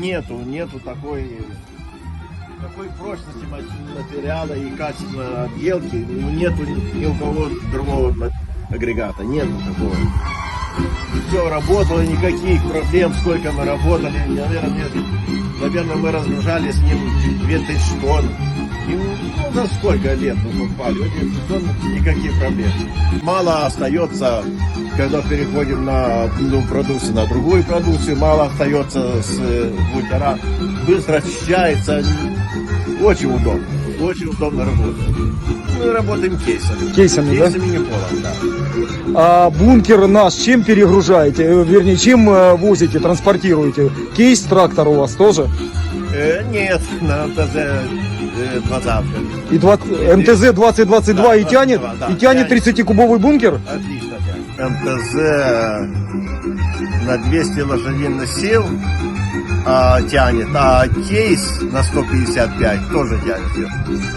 Нету, нету такой, такой прочности ма- материала и качества отделки. Ну, Нету ни, у кого другого агрегата. Нету такого. Все работало, никаких проблем, сколько мы работали. Наверное, наверное, мы разгружали с ним 2000 тонн. И, ну, за сколько лет мы покупали? Вот 2000 тонн, никаких проблем. Мало остается, когда переходим на одну продукцию на другую продукцию, мало остается с э, бункера. Быстро очищается, очень удобно. Очень удобно работать. Мы работаем кейсами. Кейсами, да? Кейсами не полом, да. А бункер наш чем перегружаете? Э, Вернее, чем э, возите, транспортируете? Кейс трактор у вас тоже? Э, нет, на МТЗ э, двадцатка. И два- МТЗ 2022 Да, и тянет? 22, да, и тянет тянет. 30-кубовый бункер? Отлично. тянет. МТЗ на 200 лошадиных сил а, тянет, а кейс на 155 тоже тянет.